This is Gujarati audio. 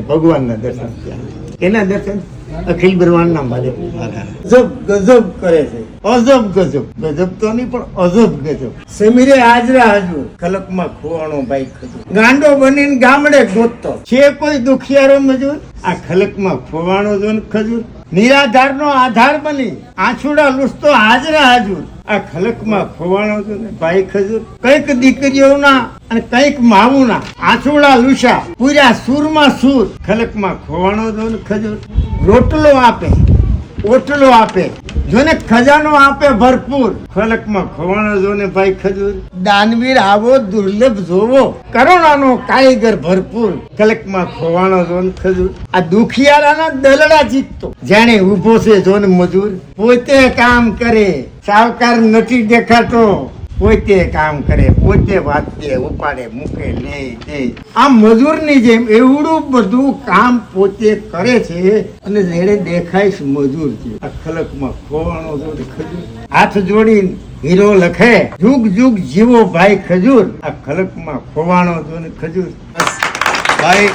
ભગવાનના દર્શન થયા. એના દર્શન અખિલ બ્રહ્માંડના માલિક ગજબ ગજબ કરે છે. અજબ, ગજબ. ગજબ તો નહીં, પણ અજબ, ગજબ. સમીરે હાજરા હજુર. ખલકમાં ખોવાણો ભાઈ ખજૂર ગાંડો બનીને ગામડે ગોતતો. છે કોઈ દુખિયારો મજૂર, આ ખલકમાં ખોવાણો જો ને ખજૂર નિરાધારનો આધાર બની. આછુડા લુસતો હાજરા હાજુર. આ ખલકમાં ખોવાણો છો ને ભાઈ ખજૂર. કંઈક દીકરીઓના અને કંઈક માવુના. આછુડા લુસા પૂર્યા સૂરમાં સૂર. ખલકમાં ખોવાણો છો ને ખજૂર. રોટલો આપે, ઓટલો આપે. જોને ખજાનો આપે ભરપૂર. ફલકમાં ખવાણા જોને ભાઈ ખજૂર. દાનવીર આવો દુર્લભ જોવો. કરુણાનો કારીગર ભરપૂર. ફલકમાં ખોવાણો જોન ખજૂર. આ દુખિયારાના દલડા જીતતો. જાણે ઊભો છે જોને મજૂર. પોતે કામ કરે. સાવકાર નથી દેખાતો. પોતે કામ કરે, પોતે વાતે, ઉપાડે, મૂકે, લે, દે. આ મજૂરની જેમ એવડું બધું કામ પોતે કરે છે અને જેને દેખાય છે મજૂર છે. આ ખલકમાં ખોવાણો જોડે ખજૂર. હાથ જોડીને હીરો લખે, જુગ જુગ, જીવો, ભાઈ ખજૂર. આ ખલકમાં ખોવાણો જોડે ખજૂર. ભાઈ